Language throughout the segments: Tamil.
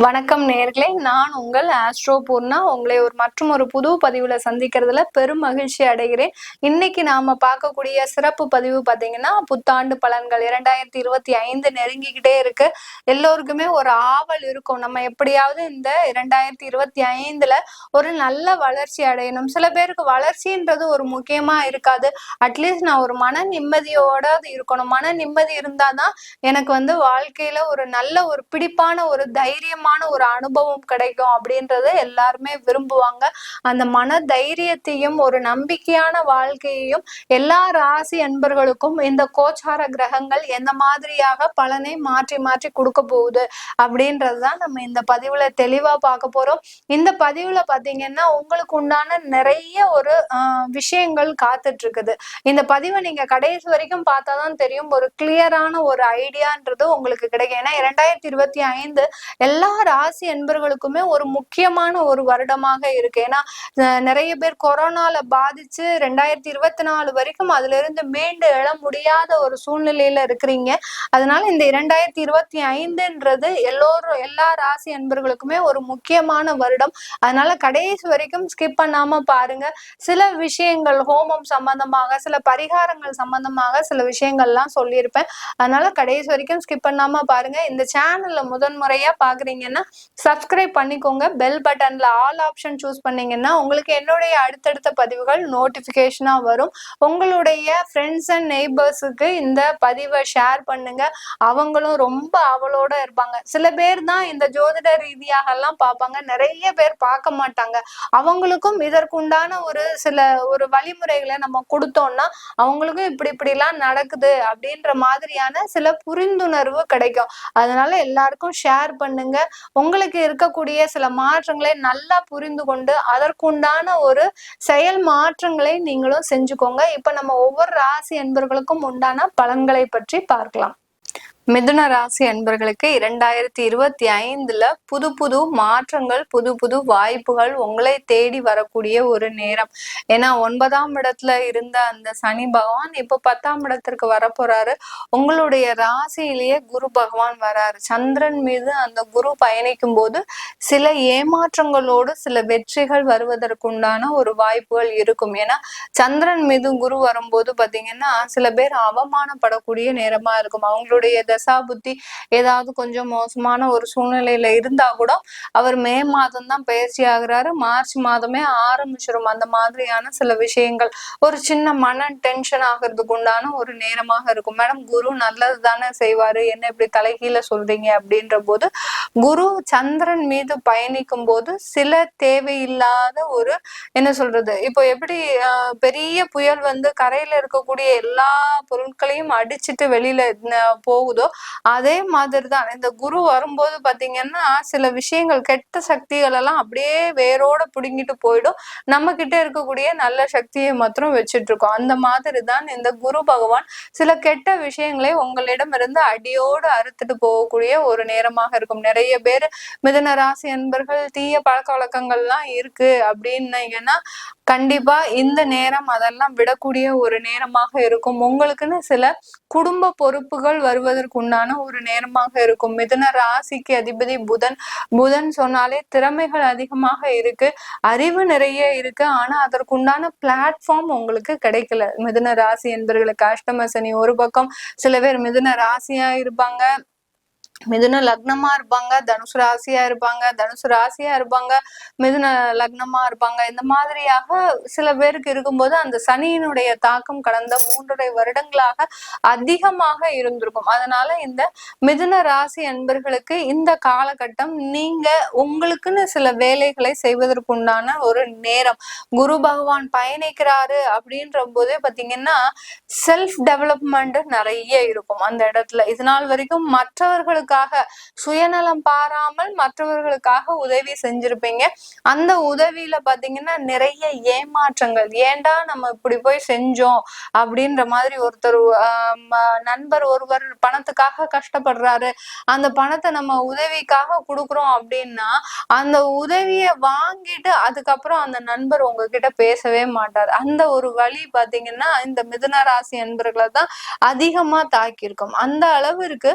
வணக்கம் நேர்களே. நான் உங்கள் ஆஸ்ட்ரோ பூர்ணா. உங்களை ஒரு மற்றும் ஒரு புது பதிவுல சந்திக்கிறதுல பெரும் மகிழ்ச்சி அடைகிறேன். இன்னைக்கு நாம பார்க்கக்கூடிய சிறப்பு பதிவு பாத்தீங்கன்னா புத்தாண்டு பலன்கள் இரண்டாயிரத்தி இருபத்தி ஐந்து நெருங்கிக்கிட்டே இருக்கு. எல்லோருக்குமே ஒரு ஆவல் இருக்கும். நம்ம எப்படியாவது இந்த இரண்டாயிரத்தி இருபத்தி ஐந்துல ஒரு நல்ல வளர்ச்சி அடையணும். சில பேருக்கு வளர்ச்சின்றது ஒரு முக்கியமா இருக்காது. அட்லீஸ்ட் நான் ஒரு மன நிம்மதியோட இருக்கணும். மன நிம்மதி இருந்தாதான் எனக்கு வந்து வாழ்க்கையில ஒரு நல்ல ஒரு பிடிப்பான ஒரு தைரியமான ஒரு அனுபவம் கிடைக்கும் அப்படின்றத எல்லாருமே விரும்புவாங்க. அந்த மன தைரியத்தையும் ஒரு நம்பிக்கையான வாழ்க்கையையும் எல்லா ராசி அன்பர்களுக்கும் இந்த கோச்சார கிரகங்கள் எந்த மாதிரியாக பலனை மாற்றி மாற்றி கொடுக்க போகுது அப்படின்றதுதான் நம்ம இந்த பதிவுல தெளிவா பார்க்க போறோம். இந்த பதிவுல பாத்தீங்கன்னா உங்களுக்கு உண்டான நிறைய ஒரு விஷயங்கள் காத்துட்டு இருக்குது இந்த பதிவை நீங்க கடைசி வரைக்கும் பார்த்தாதான் தெரியும். ஒரு கிளியரான ஒரு ஐடியான்றது உங்களுக்கு கிடைக்கும். ஏன்னா இரண்டாயிரத்தி இருபத்தி ஐந்து எல்லா ராசி அன்பர்களுக்குமே ஒரு முக்கியமான ஒரு வருடமாக இருக்கு. ஏன்னா நிறைய பேர் கொரோனால பாதிச்சு ரெண்டாயிரத்தி இருபத்தி நாலு வரைக்கும் அதுல இருந்து மீண்டு எழ முடியாத ஒரு சூழ்நிலையில இருக்கிறீங்க. அதனால இந்த இரண்டாயிரத்தி இருபத்தி ஐந்துன்றது எல்லோரும் எல்லா ராசி அன்பர்களுக்குமே ஒரு முக்கியமான வருடம். அதனால கடைசி வரைக்கும் ஸ்கிப் பண்ணாம பாருங்க. சில விஷயங்கள் ஹோமம் சம்பந்தமாக சில பரிகாரங்கள் சம்பந்தமாக சில விஷயங்கள்லாம் சொல்லியிருப்பேன். அதனால கடைசி வரைக்கும் ஸ்கிப் பண்ணாம பாருங்க. இந்த சேனல்ல முதன்முறையா பண்ணீங்கன்னா சப்ஸ்கிரைப் பண்ணிக்கோங்க. பெல் பட்டன்ல ஆல் ஆப்ஷன் சூஸ் பண்ணீங்கன்னா உங்களுக்கு என்னுடைய அடுத்தடுத்த பதிவுகள் நோட்டிபிகேஷனா வரும். உங்களுடைய ஃப்ரெண்ட்ஸ் அண்ட் நெய்பர்ஸுக்கு இந்த பதிவை ஷேர் பண்ணுங்க. அவங்களும் ரொம்ப அவளோட இருப்பாங்க. சில பேர் தான் இந்த ஜோதிட ரீதியாக எல்லாம் பார்ப்பாங்க. நிறைய பேர் பார்க்க மாட்டாங்க. அவங்களுக்கும் இதற்குண்டான ஒரு சில ஒரு வழிமுறைகளை நம்ம கொடுத்தோம்னா அவங்களுக்கும் இப்படி இப்படி எல்லாம் நடக்குது அப்படின்ற மாதிரியான சில புரிந்துணர்வு கிடைக்கும். அதனால எல்லாருக்கும் ஷேர் பண்ணுங்க. உங்களுக்கு இருக்கக்கூடிய சில மாற்றங்களை நல்லா புரிந்து கொண்டு அதற்குண்டான ஒரு செயல் மாற்றங்களை நீங்களும் செஞ்சுக்கோங்க. இப்ப நம்ம ஒவ்வொரு ராசி என்பவர்களுக்கும் உண்டான பலன்களை பற்றி பார்க்கலாம். மிதுன ராசி அன்பர்களுக்கு இரண்டாயிரத்தி இருபத்தி ஐந்துல புது புது மாற்றங்கள் புது புது வாய்ப்புகள் உங்களை தேடி வரக்கூடிய ஒரு நேரம். ஏன்னா ஒன்பதாம் இடத்துல இருந்த அந்த சனி பகவான் இப்ப பத்தாம் இடத்திற்கு வரப்போறாரு. உங்களுடைய ராசியிலேயே குரு பகவான் வராரு. சந்திரன் மீது அந்த குரு பயணிக்கும் போது சில ஏமாற்றங்களோடு சில வெற்றிகள் வருவதற்குண்டான ஒரு வாய்ப்புகள் இருக்கும். ஏன்னா சந்திரன் மீது குரு வரும்போது பாத்தீங்கன்னா சில பேர் அவமானப்படக்கூடிய நேரமா இருக்கும். அவங்களுடைய தசா புத்தி ஏதாவது கொஞ்சம் மோசமான ஒரு சூழ்நிலையில இருந்தா கூட அவர் மே மாதம் தான் பயிற்சி ஆகுறாரு. மார்ச் மாதமே ஆரம்பிச்சிரும். அந்த மாதிரியான சில விஷயங்கள். ஒரு சின்ன மன டென்ஷன் ஆகிறதுக்கு உண்டான ஒரு நேரமாக இருக்கும். மேடம் குரு நல்லது தானே செய்வாரு? என்ன இப்படி தலைகீழ சொல்றீங்க? அப்படின்ற போது குரு சந்திரன் மீது பயணிக்கும் போது சில தேவையில்லாத ஒரு என்ன சொல்றது? இப்போ எப்படி பெரிய புயல் வந்து கரையில இருக்கக்கூடிய எல்லா பொருட்களையும் அடிச்சிட்டு வெளியில போகுதோ அதே மாதிரிதான். இந்த குரு வரும்போது பாத்தீங்கன்னா சில விஷயங்கள் கெட்ட சக்திகள் எல்லாம் அப்படியே வேரோட பிடுங்கிட்டு போயிடும். நம்ம கிட்ட இருக்கக்கூடிய நல்ல சக்தியை மாத்திரம் வச்சிட்டு இருக்கோம் அந்த மாதிரி தான் இந்த குரு பகவான் சில கெட்ட விஷயங்களை உங்களிடம் இருந்து அடியோடு அறுத்துட்டு போகக்கூடிய ஒரு நேரமாக இருக்கும். நிறைய பேர் மிதன ராசி அன்பர்கள் தீய பழக்க வழக்கங்கள்லாம் இருக்கு அப்படின்னீங்கன்னா கண்டிப்பா இந்த நேரம் அதெல்லாம் விடக்கூடிய ஒரு நேரமாக இருக்கும். உங்களுக்குன்னு சில குடும்ப பொறுப்புகள் வருவதற்குண்டான ஒரு நேரமாக இருக்கும். மிதுன ராசிக்கு அதிபதி புதன் புதன் சொன்னாலே திறமைகள் அதிகமாக இருக்கு. அறிவு நிறைய இருக்கு. ஆனா அதற்குண்டான பிளாட்ஃபார்ம் உங்களுக்கு கிடைக்கல. மிதுன ராசி என்பர்களுக்கு அஷ்டம சனி ஒரு பக்கம். சில பேர் மிதுன ராசியா இருப்பாங்க. மிதுன லக்னமா இருப்பாங்க தனுசு ராசியா இருப்பாங்க தனுசு ராசியா இருப்பாங்க மிதுன லக்னமா இருப்பாங்க. இந்த மாதிரியாக சில பேருக்கு இருக்கும்போது அந்த சனியினுடைய தாக்கம் கடந்த மூன்றரை வருடங்களாக அதிகமாக இருந்திருக்கும். அதனால இந்த மிதுன ராசி அன்பர்களுக்கு இந்த காலகட்டம் நீங்க உங்களுக்குன்னு சில வேலைகளை செய்வதற்குண்டான ஒரு நேரம். குரு பகவான் பயணிக்கிறாரு அப்படின்ற போதே பாத்தீங்கன்னா செல்ஃப் டெவலப்மெண்ட் நிறைய இருக்கும் அந்த இடத்துல. இது நாள் வரைக்கும் மற்றவர்களுக்காக சுயநலம் பாராமல் மற்றவர்களுக்காக உதவி செஞ்சிருப்பீங்க. அந்த உதவியில பாத்தீங்கன்னா நிறைய ஏமாற்றங்கள். ஏன்டா நம்ம இப்படி போய் செஞ்சோம்? அப்படின்ற மாதிரி ஒருத்தர் நண்பர் ஒருவர் பணத்துக்காக கஷ்டப்படுறாரு. அந்த பணத்தை நம்ம உதவிக்காக கொடுக்குறோம் அப்படின்னா அந்த உதவியை வாங்கிட்டு அதுக்கப்புறம் அந்த நண்பர் உங்ககிட்ட பேசவே மாட்டார். அந்த ஒரு வழி பாத்தீங்கன்னா இந்த மிதுன ராசி நண்பர்களை தான் அதிகமா தாக்கியிருக்கும். அந்த அளவிற்கு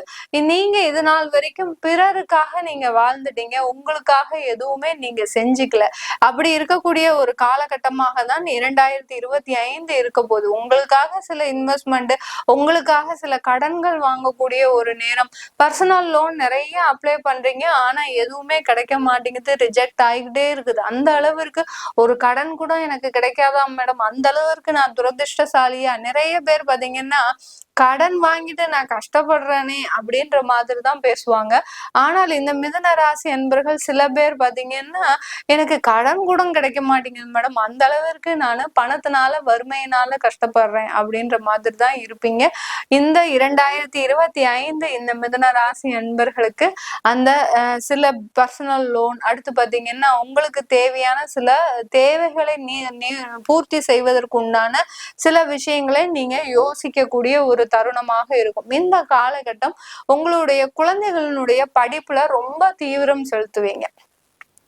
நீங்க இது நாள் வரைக்கும் பிறருக்காக நீங்க வாழ்ந்துட்டீங்க. உங்களுக்காக எதுவுமே நீங்க செஞ்சுக்கல. அப்படி இருக்கக்கூடிய ஒரு காலகட்டமாக தான் இரண்டாயிரத்தி இருபத்தி ஐந்து இருக்க போகுது. உங்களுக்காக சில இன்வெஸ்ட்மெண்ட் உங்களுக்காக சில கடன்கள் வாங்கக்கூடிய ஒரு நேரம். பர்சனல் லோன் நிறைய அப்ளை பண்றீங்க. ஆனா எதுவுமே கிடைக்க மாட்டேங்குது. ரிஜெக்ட் ஆகிக்கிட்டே இருக்குது. அந்த அளவிற்கு ஒரு கடன் கூட எனக்கு கிடைக்காதா மேடம்? அந்த அளவிற்கு நான் துரதிருஷ்டசாலியா? நிறைய பேர் பாத்தீங்கன்னா கடன் வாங்கிட்டு நான் கஷ்டப்படுறேனே அப்படின்ற மாதிரி தான் பேசுவாங்க. ஆனால் இந்த மிதன ராசி என்பர்கள் சில பேர் பார்த்தீங்கன்னா எனக்கு கடன் கூட கிடைக்க மாட்டேங்குது மேடம். அந்த அளவிற்கு நான் பணத்தினால வறுமையினால கஷ்டப்படுறேன் அப்படின்ற மாதிரி தான் இருப்பீங்க. இந்த இரண்டாயிரத்தி இருபத்தி ஐந்து இந்த மிதன ராசி என்பர்களுக்கு அந்த சில பர்சனல் லோன் அடுத்து பார்த்தீங்கன்னா உங்களுக்கு தேவையான சில தேவைகளை நீ பூர்த்தி செய்வதற்கு உண்டான சில விஷயங்களை நீங்க யோசிக்கக்கூடிய ஒரு ஒரு தருணமாக இருக்கும். இந்த காலகட்டம் உங்களுடைய குழந்தைகளினுடைய படிப்புல ரொம்ப தீவிரம் செலுத்துவீங்க.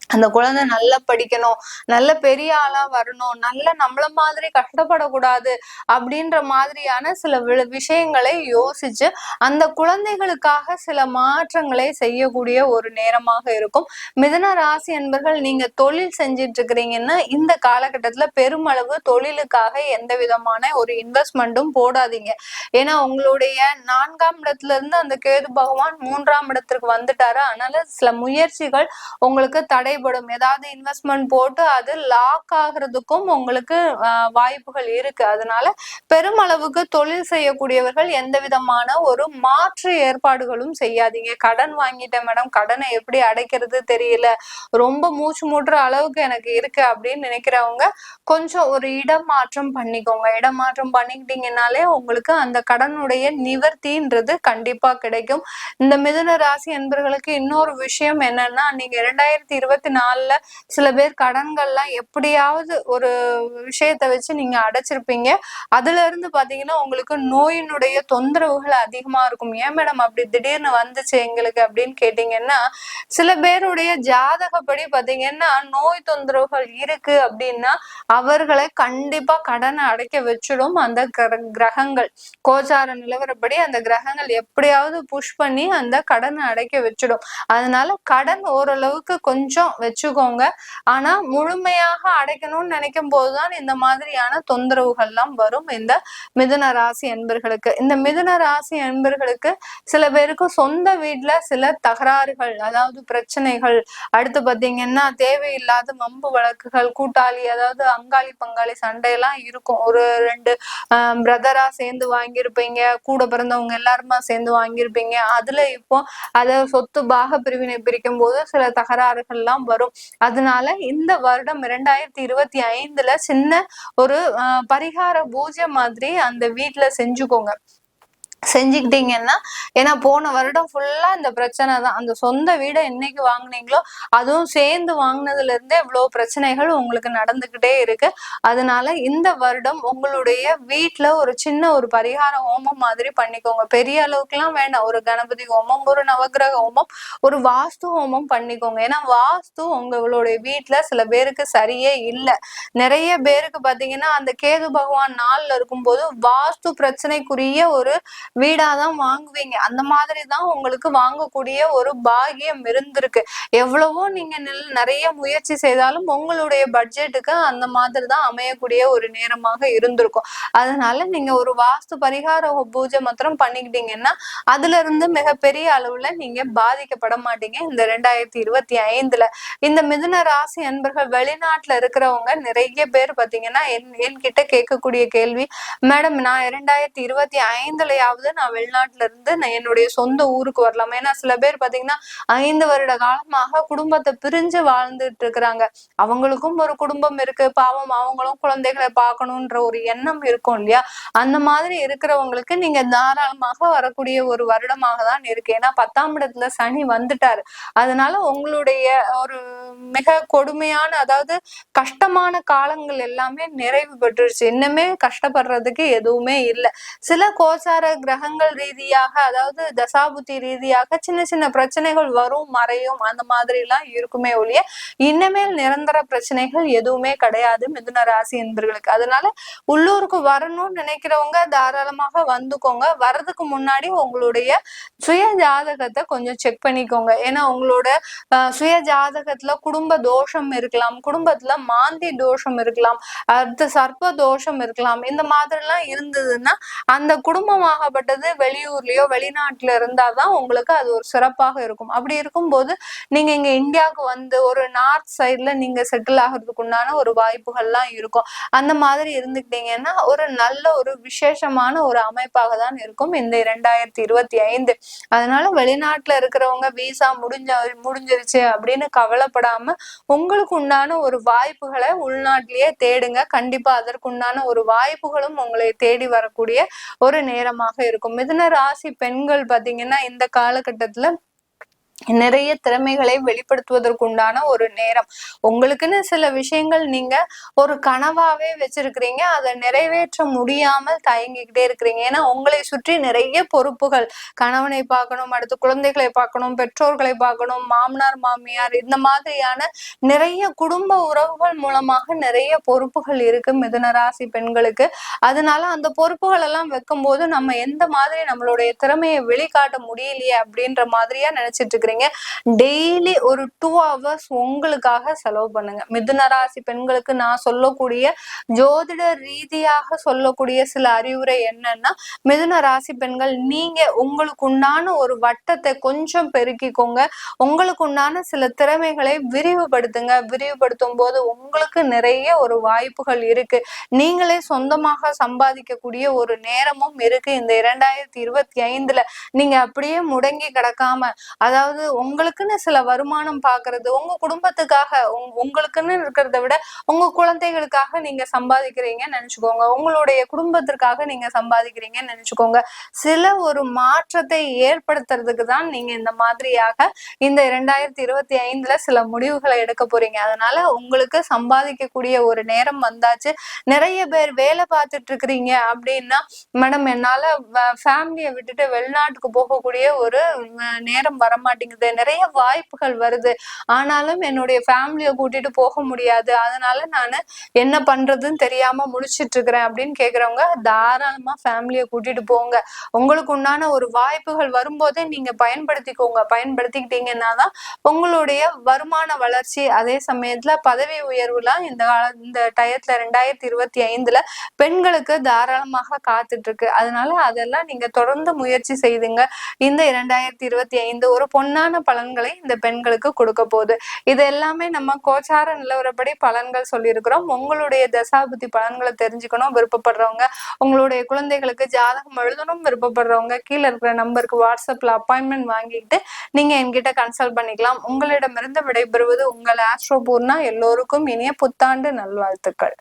அந்த குழந்தை நல்லா படிக்கணும் நல்ல பெரிய ஆளா வரணும் நல்ல நம்மள மாதிரி கஷ்டப்படக்கூடாது அப்படின்ற மாதிரியான சில விஷயங்களை யோசிச்சு அந்த குழந்தைகளுக்காக சில மாற்றங்களை செய்யக்கூடிய ஒரு நேரமாக இருக்கும். மிதன ராசி என்பர்கள் நீங்க தொழில் செஞ்சிட்டு இருக்கிறீங்கன்னா இந்த காலகட்டத்துல பெருமளவு தொழிலுக்காக எந்த விதமான ஒரு இன்வெஸ்ட்மெண்ட்டும் போடாதீங்க. ஏன்னா உங்களுடைய நான்காம் இடத்துல இருந்து அந்த கேது பகவான் மூன்றாம் இடத்திற்கு வந்துட்டாரு. அதனால சில முயற்சிகள் உங்களுக்கு தடை செயல்படும் ஏதாவது இன்வெஸ்ட்மெண்ட் போட்டு அது லாக் ஆகுறதுக்கும் உங்களுக்கு வாய்ப்புகள் இருக்கு. அதனால பெருமளவுக்கு தொழில் செய்யக்கூடியவர்கள் எந்த விதமான ஒரு மாற்று ஏற்பாடுகளும் செய்யாதீங்க. கடன் வாங்கிட்டேன் மேடம். கடனை எப்படி அடைக்கிறது தெரியல. ரொம்ப மூச்சு மூட்டுற அளவுக்கு எனக்கு இருக்கு அப்படின்னு நினைக்கிறவங்க கொஞ்சம் ஒரு இடம் மாற்றம் பண்ணிக்கோங்க. இடம் மாற்றம் பண்ணிக்கிட்டீங்கனாலே உங்களுக்கு அந்த கடனுடைய நிவர்த்தின்றது கண்டிப்பா கிடைக்கும். இந்த மிதுன ராசி என்பர்களுக்கு இன்னொரு விஷயம் என்னன்னா நீங்க இரண்டாயிரத்தி இருபத்தி நாள்ல சில பேர் கடன்கள்லாம் எப்படியாவது ஒரு விஷயத்த வச்சு நீங்க அடைச்சிருப்பீங்க. அதுல இருந்து பாத்தீங்கன்னா உங்களுக்கு நோயினுடைய தொந்தரவுகள் அதிகமா இருக்கும். ஏன் மேடம் அப்படி திடீர்னு வந்துச்சு எங்களுக்கு அப்படின்னு கேட்டீங்கன்னா சில பேருடைய ஜாதகப்படி பாத்தீங்கன்னா நோய் தொந்தரவுகள் இருக்கு அப்படின்னா அவர்களை கண்டிப்பா கடனை அடைக்க வச்சிடும் அந்த கிரகங்கள். கோச்சார நிலவரப்படி அந்த கிரகங்கள் எப்படியாவது புஷ் பண்ணி அந்த கடனை அடைக்க வச்சிடும். அதனால கடன் ஓரளவுக்கு கொஞ்சம் வச்சுக்கோங்க. ஆனா முழுமையாக அடைக்கணும்னு நினைக்கும் போதுதான் இந்த மாதிரியான தொந்தரவுகள்லாம் வரும். இந்த மிதுன ராசி அன்பர்களுக்கு. இந்த மிதுன ராசி அன்பர்களுக்கு சில பேருக்கு சொந்த வீட்டுல சில தகராறுகள் அதாவது பிரச்சனைகள். அடுத்து பாத்தீங்கன்னா தேவையில்லாத மம்பு வழக்குகள் கூட்டாளி அதாவது அங்காளி பங்காளி சண்டையெல்லாம் இருக்கும். ஒரு ரெண்டு பிரதரா சேர்ந்து வாங்கியிருப்பீங்க கூட பிறந்தவங்க எல்லாருமா சேர்ந்து வாங்கியிருப்பீங்க. அதுல இப்போ அத சொத்து பாக பிரிவினை பிரிக்கும் போது சில தகராறுகள்லாம் வரும். அதனால இந்த வருடம் இரண்டாயிரத்தி இருபத்தி ஐந்துல சின்ன ஒரு பரிகார பூஜை மாதிரி அந்த வீட்டுல செஞ்சுக்கோங்க. செஞ்சுக்கிட்டீங்கன்னா ஏன்னா போன வருடம் ஃபுல்லா இந்த பிரச்சனை தான். அந்த சொந்த வீடை என்னைக்கு வாங்கினீங்களோ அதுவும் சேர்ந்து வாங்கினதுல இருந்தே இவ்வளவு பிரச்சனைகள் உங்களுக்கு நடந்துகிட்டே இருக்கு. அதனால இந்த வருடம் உங்களுடைய வீட்டுல ஒரு சின்ன ஒரு பரிகார ஹோமம் மாதிரி பண்ணிக்கோங்க. பெரிய அளவுக்குலாம் வேண்டாம். ஒரு கணபதி ஹோமம் ஒரு நவகிரக ஹோமம் ஒரு வாஸ்து ஹோமம் பண்ணிக்கோங்க. ஏன்னா வாஸ்து உங்களுடைய வீட்டுல சில பேருக்கு சரியே இல்லை. நிறைய பேருக்கு பாத்தீங்கன்னா அந்த கேது பகவான் நாள்ல இருக்கும்போது வாஸ்து பிரச்சனைக்குரிய ஒரு வீடாதான் வாங்குவீங்க. அந்த மாதிரி தான் உங்களுக்கு வாங்கக்கூடிய ஒரு பாகியம் இருந்திருக்கு. எவ்வளவோ நீங்க நிறைய முயற்சி செய்தாலும் உங்களுடைய பட்ஜெட்டுக்கு அந்த மாதிரி தான் அமையக்கூடிய ஒரு நேரமாக இருந்திருக்கும். அதனால நீங்க ஒரு வாஸ்து பரிகார பூஜை மாத்திரம் பண்ணிக்கிட்டீங்கன்னா அதுல இருந்து மிகப்பெரிய அளவுல நீங்க பாதிக்கப்பட மாட்டீங்க. இந்த ரெண்டாயிரத்தி இருபத்தி ஐந்துல. இந்த மிதுன ராசி அன்பர்கள் வெளிநாட்டுல இருக்கிறவங்க நிறைய பேர் பாத்தீங்கன்னா என் என்கிட்ட கேட்கக்கூடிய கேள்வி மேடம் நான் இரண்டாயிரத்தி இருபத்தி ஐந்துலயாவது போது நான் வெளிநாட்டுல இருந்து நான் என்னுடைய சொந்த ஊருக்கு வரலாம். ஏன்னா சில பேர் பாத்தீங்கன்னா ஐந்து வருட காலமாக குடும்பத்தை பிரிஞ்சு வாழ்ந்துட்டு இருக்கிறாங்க. அவங்களுக்கும் ஒரு குடும்பம் இருக்கு. பாவம் அவங்களும் குழந்தைகளை பார்க்கணும்ன்ற ஒரு எண்ணம் இருக்கும் இல்லையா? அந்த மாதிரி இருக்கிறவங்களுக்கு நீங்க தாராளமாக வரக்கூடிய ஒரு வருடமாக தான் இருக்கு. ஏன்னா பத்தாம் இடத்துல சனி வந்துட்டாரு. அதனால உங்களுடைய ஒரு மிக கொடுமையான அதாவது கஷ்டமான காலங்கள் எல்லாமே நிறைவு பெற்றுருச்சு. இன்னுமே கஷ்டப்படுறதுக்கு எதுவுமே இல்லை. சில கோச்சார கிரக கிரகங்கள் ரீதியாக அதாவது தசாபுத்தி ரீதியாக சின்ன சின்ன பிரச்சனைகள் வரும் மறையும் அந்த மாதிரி எல்லாம் இருக்குமே ஒழிய இனிமேல் நிரந்தர பிரச்சனைகள் எதுவுமே கிடையாது மிதுன ராசி என்பர்களுக்கு. அதனால உள்ளூருக்கு வரணும்னு நினைக்கிறவங்க தாராளமாக வந்துக்கோங்க. வர்றதுக்கு முன்னாடி உங்களுடைய சுய ஜாதகத்தை கொஞ்சம் செக் பண்ணிக்கோங்க. ஏன்னா உங்களோட சுய ஜாதகத்துல குடும்ப தோஷம் இருக்கலாம் குடும்பத்துல மாந்தி தோஷம் இருக்கலாம் அடுத்து சர்ப்ப தோஷம் இருக்கலாம் இந்த மாதிரி எல்லாம் இருந்ததுன்னா அந்த குடும்பமாகப்பட்டது வெளியூர்லயோ வெளிநாட்டுல இருந்தாதான் உங்களுக்கு அது ஒரு சிறப்பாக இருக்கும். அப்படி இருக்கும்போது நீங்க இங்க இந்தியாவுக்கு வந்து ஒரு நார்த் சைட்ல நீங்க செட்டில் ஆகிறதுக்கு உண்டான ஒரு வாய்ப்புகள்லாம் இருக்கும். அந்த மாதிரி இருந்துக்கிட்டீங்கன்னா ஒரு நல்ல ஒரு விசேஷமான ஒரு அமைப்பாக தான் இருக்கும் இந்த இரண்டாயிரத்தி இருபத்தி ஐந்து. அதனால வெளிநாட்டுல இருக்கிறவங்க விசா முடிஞ்ச முடிஞ்சிருச்சு அப்படின்னு கவலைப்படாம உங்களுக்கு உண்டான ஒரு வாய்ப்புகளை உள்நாட்டிலேயே தேடுங்க. கண்டிப்பா அதற்குண்டான ஒரு வாய்ப்புகளும் உங்களை தேடி வரக்கூடிய ஒரு நேரமாக இருக்கும். மிதுன ராசி பெண்கள் பாத்தீங்கன்னா இந்த காலகட்டத்துல நிறைய திறமைகளை வெளிப்படுத்துவதற்குண்டான ஒரு நேரம். உங்களுக்குன்னு சில விஷயங்கள் நீங்க ஒரு கனவாவே வச்சிருக்கிறீங்க. அதை நிறைவேற்ற முடியாமல் தயங்கிக்கிட்டே இருக்கிறீங்க. ஏன்னா உங்களை சுற்றி நிறைய பொறுப்புகள். கணவனை பார்க்கணும் அடுத்து குழந்தைகளை பார்க்கணும் பெற்றோர்களை பார்க்கணும் மாமனார் மாமியார் இந்த மாதிரியான நிறைய குடும்ப உறவுகள் மூலமாக நிறைய பொறுப்புகள் இருக்கு மிதுனராசி பெண்களுக்கு. அதனால அந்த பொறுப்புகள் எல்லாம் வைக்கும் போது நம்ம எந்த மாதிரி நம்மளுடைய திறமையை வெளிக்காட்ட முடியலையே அப்படின்ற மாதிரியா நினைச்சிட்டு இருக்கிறீங்க டெய்லி ஒரு டூ ஹவர்ஸ் உங்களுக்காக செலவு பண்ணுங்க. மிதுன ராசி பெண்களுக்கு நான் சொல்லக்கூடிய ஜோதிட ரீதியாக சொல்லக்கூடிய சில அறிவுரை என்னன்னா மிதுன ராசி பெண்கள் நீங்க உங்களுக்கு உண்டான ஒரு வட்டத்தை கொஞ்சம் பெருக்கிக்கோங்க. உங்களுக்கு உண்டான சில திறமைகளை விரிவுபடுத்துங்க. விரிவுபடுத்தும் போது உங்களுக்கு நிறைய ஒரு வாய்ப்புகள் இருக்கு. நீங்களே சொந்தமாக சம்பாதிக்கக்கூடிய ஒரு நேரமும் இருக்கு. இந்த இரண்டாயிரத்தி இருபத்தி ஐந்துல நீங்க அப்படியே முடங்கி கிடக்காம அதாவது உங்களுக்குன்னு சில வருமானம் பாக்குறது உங்க குடும்பத்துக்காக உங்களுக்குன்னு இருக்கிறத விட உங்க குழந்தைகளுக்காக நீங்க சம்பாதிக்கிறீங்கன்னு நினைச்சுக்கோங்க. உங்களுடைய குடும்பத்திற்காக நீங்க சம்பாதிக்கிறீங்கன்னு நினைச்சுக்கோங்க. சில ஒரு மாற்றத்தை ஏற்படுத்துறதுக்கு தான் நீங்க இந்த மாதிரியாக இந்த இரண்டாயிரத்தி இருபத்தி ஐந்துல சில முடிவுகளை எடுக்க போறீங்க. அதனால உங்களுக்கு சம்பாதிக்கக்கூடிய ஒரு நேரம் வந்தாச்சு. நிறைய பேர் வேலை பார்த்துட்டு இருக்கிறீங்க அப்படின்னா மேடம் என்னால ஃபேமிலியை விட்டுட்டு வெளிநாட்டுக்கு போகக்கூடிய ஒரு நேரம் வரமாட்டேங்குது. நிறைய வாய்ப்புகள் வருது. ஆனாலும் என்னுடைய ஃபேமிலியை கூட்டிட்டு போக முடியாது. அதனால நான் என்ன பண்றதுன்னு தெரியாம முடிச்சிட்டு இருக்கிறேன் அப்படின்னு கேக்குறவங்க தாராளமா ஃபேமிலியை கூட்டிட்டு போங்க. உங்களுக்கு உண்டான ஒரு வாய்ப்புகள் வரும்போதே நீங்க பயன்படுத்திக்கோங்க. பயன்படுத்திக்கிட்டீங்கன்னா தான் உங்களுடைய வருமான வளர்ச்சி. அதே சமயத்துல பதவி உயர்வுலாம் இந்த கால இந்த டயத்துல ரெண்டாயிரத்தி இருபத்தி ஐந்துல பெண்களுக்கு தாராளமாக காத்துட்டு இருக்கு அதனால அதெல்லாம் நீங்க தொடர்ந்து முயற்சி செய்துங்க. இந்த இரண்டாயிரத்தி இருபத்தி ஐந்து ஒரு பொண்ணு பொன்னான பலன்களை இந்த பெண்களுக்கு கொடுக்க போகுது? இது எல்லாமே நம்ம கோச்சார நிலவரப்படி பலன்கள் சொல்லியிருக்கிறோம். உங்களுடைய தசாபுத்தி பலன்களை தெரிஞ்சுக்கணும் விருப்பப்படுறவங்க. உங்களுடைய குழந்தைகளுக்கு ஜாதகம் எழுதணும் விருப்பப்படுறவங்க. கீழே இருக்கிற நம்பருக்கு வாட்ஸ்அப்ல அப்பாயின்மெண்ட் வாங்கிட்டு நீங்க என்கிட்ட கன்சல்ட் பண்ணிக்கலாம். உங்களிடமிருந்து விடைபெறுவது உங்கள் ஆஸ்ட்ரோபூர்னா எல்லோருக்கும் இனிய புத்தாண்டு நல்வாழ்த்துக்கள்.